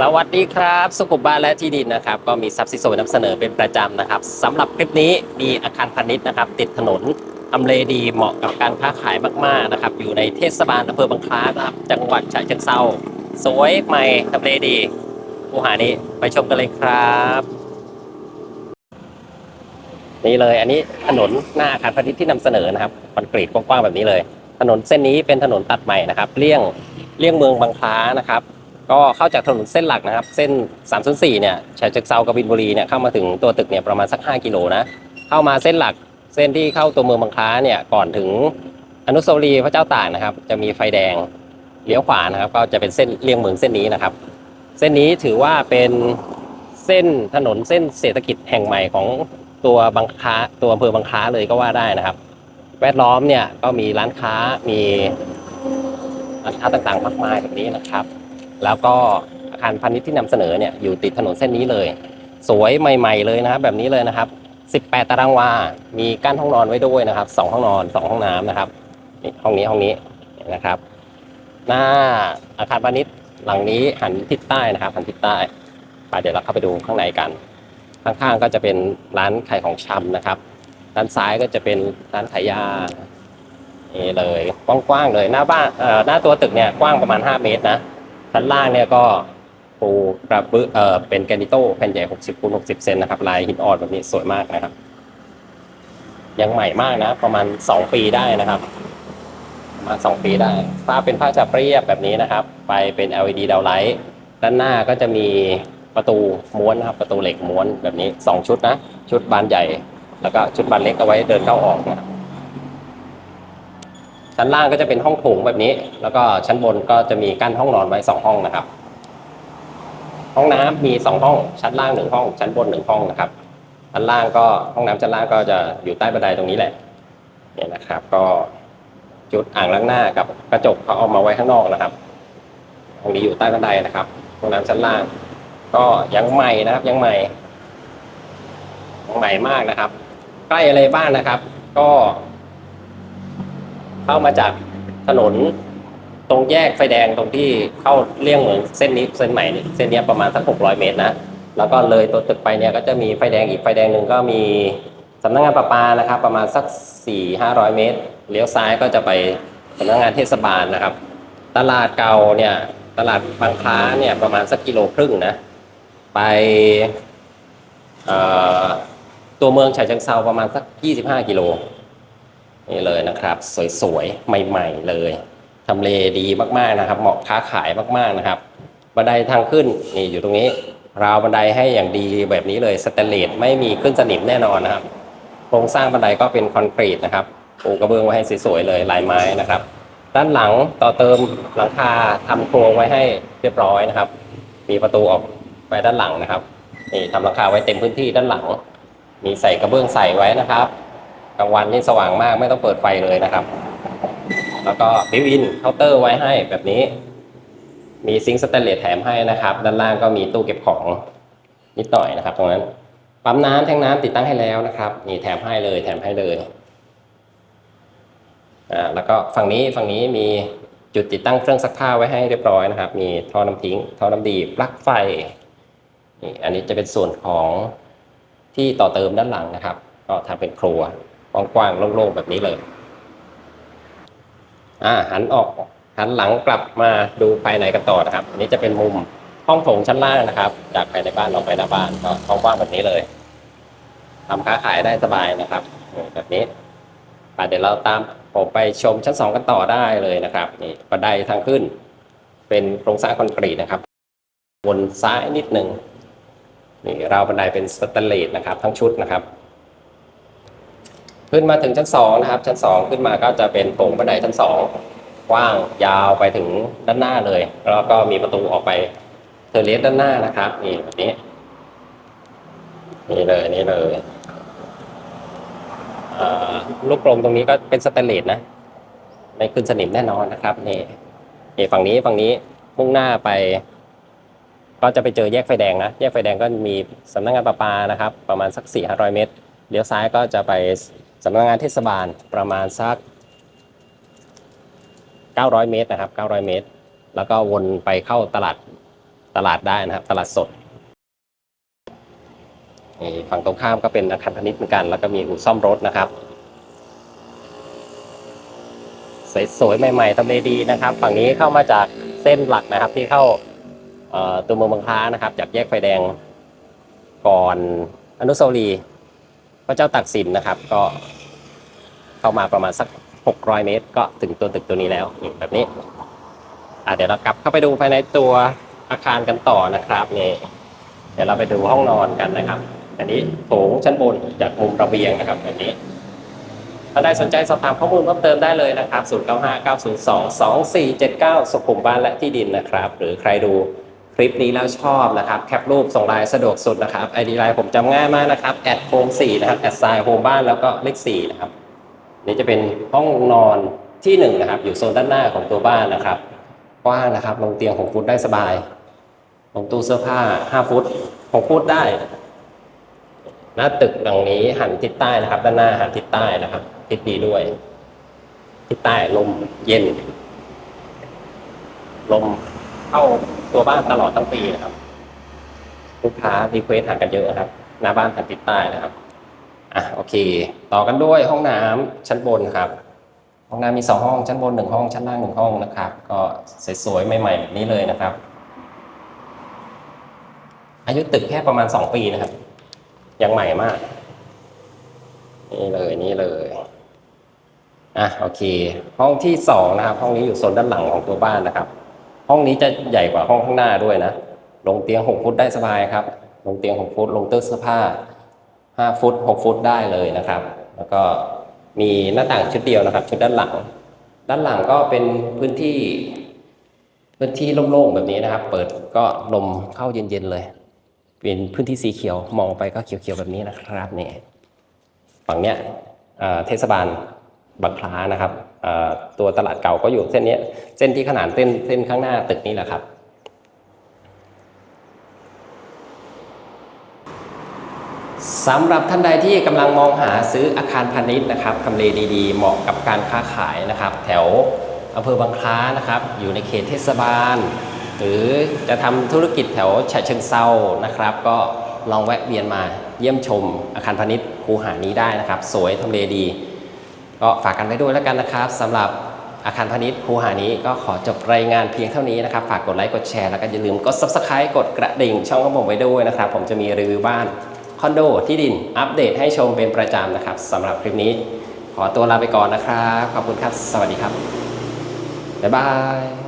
สวัสดีครับสุขุมบ้านและที่ดินนะครับ ก็มีซับซิโซนำเสนอเป็นประจำนะครับสำหรับคลิปนี้มีอาคารพาณิชย์นะครับ ติดถนนทำเลดีเหมาะกับการค้าขายมากๆนะครับ อยู่ในเทศบาลอำเภอบางคล้านะครับ จังหวัดฉะเชิงเทราสวยใหม่ทำเลดีผู้หานี้ไปชมกันเลยครับ นี่เลยอันนี้ถนนหน้าอาคารพาณิชย์ที่นำเสนอนะครับคอนกรีตกว้างๆแบบนี้เลย ถนนเส้นนี้เป็นถนนตัดใหม่นะครับเลี่ยงเลี่ยงเมืองบางคล้านะครับ ก็เข้าจากถนนเส้นหลักนะครับ เส้น 304 เนี่ยฉะเชิงเซากบินบุรีเนี่ยเข้ามาถึงตัวตึกเนี่ยประมาณสัก 5 กิโลนะ เข้ามาเส้นหลักเส้นที่เข้าตัวเมืองบางคล้าเนี่ยก่อนถึงอนุสาวรีย์พระเจ้าตากนะครับ จะมีไฟแดงเลี้ยวขวานะครับ ก็จะเป็นเส้นเลี่ยงเมืองเส้นนี้นะครับ เส้นนี้ถือว่าเป็นเส้นถนนเส้นเศรษฐกิจแห่งใหม่ของตัวบางคล้าตัวอำเภอบางคล้าเลยก็ว่าได้นะครับ แวดล้อมเนี่ยก็มีร้านค้ามีร้านค้าต่างๆมากมายแบบนี้นะครับ แล้วก็อาคารพาณิชย์ที่นำเสนอเนี่ยอยู่ติดถนนเส้นนี้เลย สวยใหม่ ๆเลยนะครับแบบนี้เลยนะครับ 18 ตารางวา มีกั้นห้องนอนไว้ด้วยนะครับ 2 ห้องนอน 2 ห้องน้ำนะครับนี่ห้องนี้ห้องนี้นะครับ หน้าอาคารพาณิชย์หลังนี้หันทิศใต้นะครับหันทิศใต้ไปเดี๋ยวเราเข้าไปดูข้างในกัน ข้างๆก็จะเป็นร้านขายของชำนะครับ ด้านซ้ายก็จะเป็นร้านขายยานี่เลยกว้างๆเลยหน้าบ้านเอ่อหน้าตัวตึกเนี่ยกว้างประมาณ 5 เมตรนะ ชั้นล่างเนี่ยก็ปูกระเบื้องเอ่อเป็นแกนิโต้แผ่นใหญ่ 60คูณ60 เซนนะครับ ลายหินอ่อนแบบนี้สวยมากนะครับ ยังใหม่มากนะ ประมาณ 2 ปีได้นะครับ ประมาณ 2 ปีได้ฝ้าเป็นผ้าจับเรียบแบบนี้นะครับไฟเป็น LED ดาวไลท์ด้านหน้าก็จะมีประตูม้วนนะครับ ประตูเหล็กม้วนแบบนี้ 2 ชุดนะ ชุดบานใหญ่ แล้วก็ชุดบานเล็กเอาไว้เดินเข้าออกนะครับ ชั้นล่างก็จะเป็นห้องโถงแบบนี้ แล้วก็ชั้นบนก็จะมีกั้นห้องนอนไว้สองห้องนะครับ ห้องน้ำมีสองห้อง ชั้นล่างหนึ่งห้อง ชั้นบนหนึ่งห้องนะครับชั้นล่างก็ห้องน้ำชั้นล่างก็จะอยู่ใต้บันไดตรงนี้แหละเนี่ยนะครับ ก็จุดอ่างล้างหน้ากับกระจกเขาเอามาไว้ข้างนอกนะครับตรงนี้อยู่ใต้บันไดนะครับห้องน้ำชั้นล่าง ก็ยังใหม่นะครับยังใหม่ยังใหม่มากนะครับ ใกล้อะไรบ้างนะครับ ก็ เข้ามาจากถนนตรงแยกไฟแดงตรงที่เข้าเลี่ยงเมืองเส้นนี้เส้นใหม่นี่เส้นเนี้ยประมาณสัก600 เมตรนะแล้วก็เลยตัวตึกไปเนี่ยก็จะมีไฟแดงอีกไฟแดงหนึ่งก็มีสำนักงานประปานะครับ ประมาณสัก 4 500 เมตร เลี้ยวซ้ายก็จะไปสำนักงานเทศบาลนะครับ ตลาดเก่าเนี่ยตลาดบางคล้าเนี่ยประมาณสักกิโลครึ่งนะไปตัวเมืองฉะเชิงเซาประมาณสัก 25 กิโล นี่เลยนะครับ สวยๆ ใหม่ ๆ เลยทำเลดีมากๆนะครับ เหมาะค้าขายมากๆนะครับ บันไดทางขึ้นนี่อยู่ตรงนี้ ราวบันไดให้อย่างดีแบบนี้เลยสแตนเลสไม่มีขึ้นสนิมแน่นอนนะครับ โครงสร้างบันไดก็เป็นคอนกรีตนะครับปูกระเบื้องไว้ให้สวยๆเลยลายไม้นะครับ ด้านหลังต่อเติมหลังคาทำโครงไว้ให้เรียบร้อยนะครับ มีประตูออกไปด้านหลังนะครับนี่ทำหลังคาไว้เต็มพื้นที่ด้านหลัง มีใส่กระเบื้องใส่ไว้นะครับ กลางวันนี่สว่างมากไม่ต้องเปิดไฟเลยนะครับ แล้วก็บิวอินเคาน์เตอร์ไว้ให้แบบนี้ มีซิงค์สแตนเลสแถมให้นะครับ ด้านล่างก็มีตู้เก็บของนิดหน่อยนะครับ ตรงนั้นปั๊มน้ำแทงน้ำติดตั้งให้แล้วนะครับ นี่แถมให้เลยแถมให้เลยอ่าแล้วก็ฝั่งนี้ฝั่งนี้มีจุดติดตั้งเครื่องซักผ้าไว้ให้เรียบร้อยนะครับ มีท่อน้ำทิ้งท่อน้ำดีปลั๊กไฟนี่อันนี้จะเป็นส่วนของที่ต่อเติมด้านหลังนะครับ ก็ทำเป็นครัว กว้างๆโล่งๆแบบนี้เลย อ่า หันออก หันหลังกลับมาดูภายในกันต่อนะครับ อันนี้จะเป็นมุมห้องโถงชั้นล่างนะครับ จากภายในบ้านออกไปหน้าบ้านก็ห้องว่างแบบนี้เลยทำค้าขายได้สบายนะครับแบบนี้ไปเดี๋ยวเราตามผมไปชมชั้นสองกันต่อได้เลยนะครับนี่บันไดทางขึ้น เป็นโครงสร้างคอนกรีตนะครับวนซ้ายนิดหนึ่งนี่ราวบันไดเป็นสแตนเลสนะครับ ทั้งชุดนะครับ ขึ้นมาถึงชั้นสองนะครับ ชั้นสองขึ้นมาก็จะเป็นโถงบันไดชั้นสองกว้างยาวไปถึงด้านหน้าเลย แล้วก็มีประตูออกไปเทเลสด้านหน้านะครับนี่แบบนี้นี่เลยนี่เลยลูกกลมตรงนี้ก็เป็นสแตนเลสนะไม่ขึ้นสนิมแน่นอนนะครับนี่นี่ฝั่งนี้ฝั่งนี้มุ่งหน้าไป ก็จะไปเจอแยกไฟแดงนะแยกไฟแดงก็มีสำนักงานประปานะครับ ประมาณสัก4 5 0 0เมตรเลี้ยวซ้ายก็จะไป สำนักงานเทศบาลประมาณสัก 900 เมตรนะครับ 900 เมตร แล้วก็วนไปเข้าตลาดตลาดได้นะครับ ตลาดสดฝั่งตรงข้ามก็เป็นอาคารพาณิชย์เหมือนกัน แล้วก็มีอู่ซ่อมรถนะครับสวยๆใหม่ๆทำเลดีนะครับ ฝั่งนี้เข้ามาจากเส้นหลักนะครับ ที่เข้าตัวเมืองบางคล้านะครับ จากแยกไฟแดงก่อนอนุสาวรีย์ พระเจ้าตากสินนะครับ ก็เข้ามาประมาณสัก 600 เมตร ก็ถึงตัวตึกตัวนี้แล้วแบบนี้อะเดี๋ยวเรากลับเข้าไปดูภายในตัวอาคารกันต่อนะครับนี่เดี๋ยวเราไปดูห้องนอนกันนะครับ อันนี้โถงชั้นบนจากมุมระเบียงนะครับแบบนี้ถ้าได้สนใจสอบถามข้อมูลเพิ่มเติมได้เลยนะครับ 0 9 5 9 0 2 2 4 7 9 สุขุมบ้านและที่ดินนะครับ หรือใครดู คลิปนี้แล้วชอบนะครับ แคปรูปส่งไลน์สะดวกสุดนะครับไอดีไลน์ผมจำง่ายมากนะครับแอดโฮม4นะครับแอดไซน์โฮมบ้านแล้วก็เลข4นะครับนี่จะเป็นห้องนอนที่1นะครับ อยู่โซนด้านหน้าของตัวบ้านนะครับกว้างนะครับลงเตียง6ฟุตได้สบายลงตู้เสื้อผ้า5ฟุต6ฟุตได้หน้าตึกหลังนี้หันทิศใต้นะครับ ด้านหน้าหันทิศใต้นะครับทิศดีด้วย ทิศใต้ลมเย็น ลมเข้า ตัวบ้านตลอดทั้งปีนะครับลูกค้ารีเควสหากันเยอะครับ หน้าบ้านหันทิศใต้นะครับอะโอเค ต่อกันด้วยห้องน้ำชั้นบนครับ ห้องน้ำมีสองห้องชั้นบนหนึ่งห้องชั้นล่างหนึ่งห้องนะครับ ก็สวยๆใหม่ๆแบบนี้เลยนะครับ อายุตึกแค่ประมาณสองปีนะครับ ยังใหม่มาก นี่เลยนี่เลยอะโอเค ห้องที่สองนะครับ ห้องนี้อยู่โซนด้านหลังของตัวบ้านนะครับ ห้องนี้จะใหญ่กว่าห้องข้างหน้าด้วยนะ ลงเตียงหกฟุตได้สบายครับ ลงเตียงหกฟุต ลงเตื้อเสื้อผ้าห้าฟุตหกฟุตได้เลยนะครับ แล้วก็มีหน้าต่างชุดเดียวนะครับ ชุดด้านหลัง ด้านหลังก็เป็นพื้นที่ พื้นที่โล่งๆแบบนี้นะครับ เปิดก็ลมเข้าเย็นๆเลย เป็นพื้นที่สีเขียว มองไปก็เขียวๆแบบนี้นะครับนี่ ฝั่งเนี้ยเทศบาลบางคล้านะครับ ตัวตลาดเก่าก็อยู่เส้นนี้เส้นที่ขนานเส้นเส้นข้างหน้าตึกนี้แหละครับสำหรับท่านใดที่กำลังมองหาซื้ออาคารพาณิชย์นะครับทำเลดีๆ เหมาะกับการค้าขายนะครับ แถวอำเภอบางคล้านะครับ อยู่ในเขตเทศบาล หรือจะทำธุรกิจแถวฉะเชิงเซานะครับ ก็ลองแวะเวียนมาเยี่ยมชมอาคารพาณิชย์คูหานี้ได้นะครับ สวยทำเลดี ก็ฝากกันไว้ด้วยแล้วกันนะครับสำหรับอาคารพาณิชย์คูหานี้ก็ขอจบรายงานเพียงเท่านี้นะครับ ฝากกดไลค์กดแชร์แล้วก็อย่าลืมกด subscribe กดกระดิ่งช่องของผมไว้ด้วยนะครับ ผมจะมีรีวิวบ้านคอนโดที่ดินอัปเดตให้ชมเป็นประจำนะครับสำหรับคลิปนี้ ขอตัวลาไปก่อนนะครับ ขอบคุณครับ สวัสดีครับ บ๊ายบาย